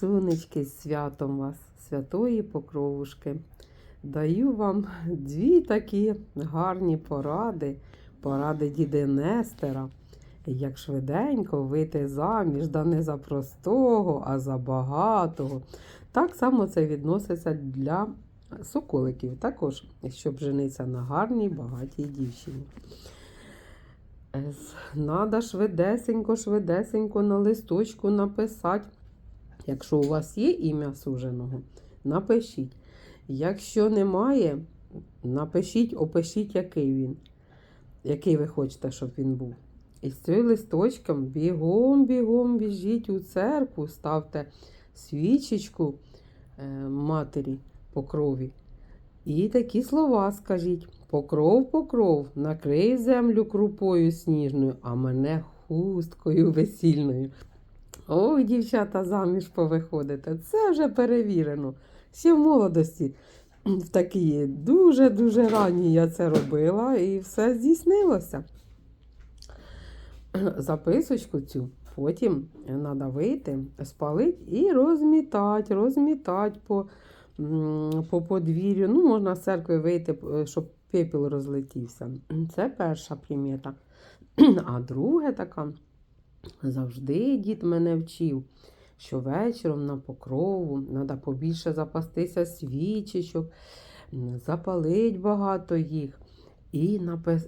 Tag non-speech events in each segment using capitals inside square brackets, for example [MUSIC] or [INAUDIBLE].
Сонечки, з святом вас, святої покровушки. Даю вам дві такі гарні поради, поради діди Нестера. Як швиденько вийти заміж, да не за простого, а за багатого. Так само це відноситься для соколиків, також, щоб жениться на гарній, багатій дівчині. Е, Надо швидесенько, швидесенько на листочку написати. Якщо у вас є ім'я суженого, напишіть. Якщо немає, напишіть, опишіть, який він, який ви хочете, щоб він був. І з цим листочком бігом, бігом біжіть у церкву, ставте свічечку е, матері по крові. І такі слова скажіть: покров, покров, накрий землю крупою сніжною, а мене хусткою весільною. Ой, дівчата, заміж повиходите. Це вже перевірено. Ще в молодості в такі дуже-дуже ранні я це робила і все здійснилося. Записочку цю потім треба вийти, спалити і розмітати, розмітати по, по подвір'ю. Ну, можна з церкви вийти, щоб пепел розлетівся. Це перша примета. [CLEARS THROAT] А друге така. Завжди дід мене вчив, що вечором на покрову треба побільше запастися свічечок, м, запалить багато їх. І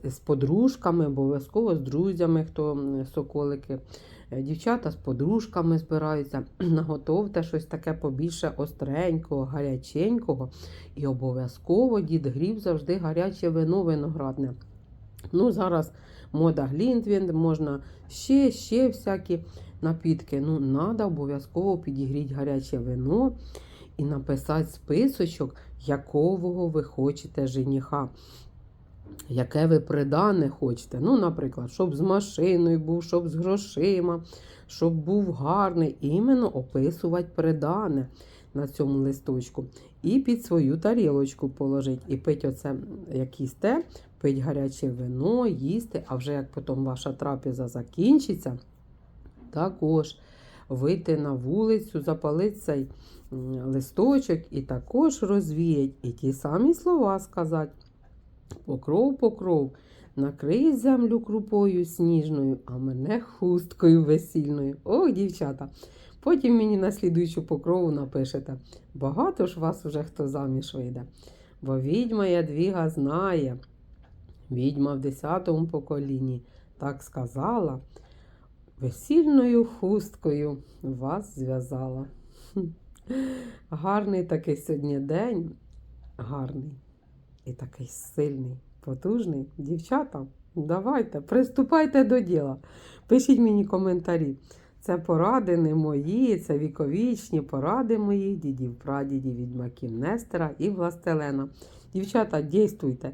з подружками, обов'язково з друзями, хто соколики. Е, Дівчата з подружками збираються, [CLEARS THROAT] наготовте щось таке побільше остренького, гаряченького. І обов'язково дід грів завжди гаряче вино виноградне. Ну, зараз мода Глінтвін, можна ще, ще всякі напітки. Ну, треба обов'язково підігріти гаряче вино і написати списочок, якого ви хочете жениха. Яке ви придане хочете. Ну, наприклад, щоб з машиною був, щоб з грошима, щоб був гарний. Іменно описувати придане на цьому листочку. І під свою тарілочку положить. І пить оце, як їсте, пить гаряче вино, їсти, а вже як потім ваша трапеза закінчиться, також вийти на вулицю, запалити цей листочок і також розвіять. І ті самі слова сказати. Покров, покров, накрий землю крупою сніжною, а мене хусткою весільною. Ох, дівчата. Потім мені на слідуючу покрову напишете. Багато ж вас уже хто заміж вийде. Бо відьма ядвіга знає. Відьма в десятому поколінні так сказала, весільною хусткою вас зв'язала. Гарний такий сьогодні день, гарний і такий сильний, потужний. Дівчата, давайте, приступайте до діла. Пишіть мені коментарі. Це поради не мої, це віковічні поради моїх дідів, прадідів, відьмаків Нестера і Властелена. Дівчата, дійствуйте,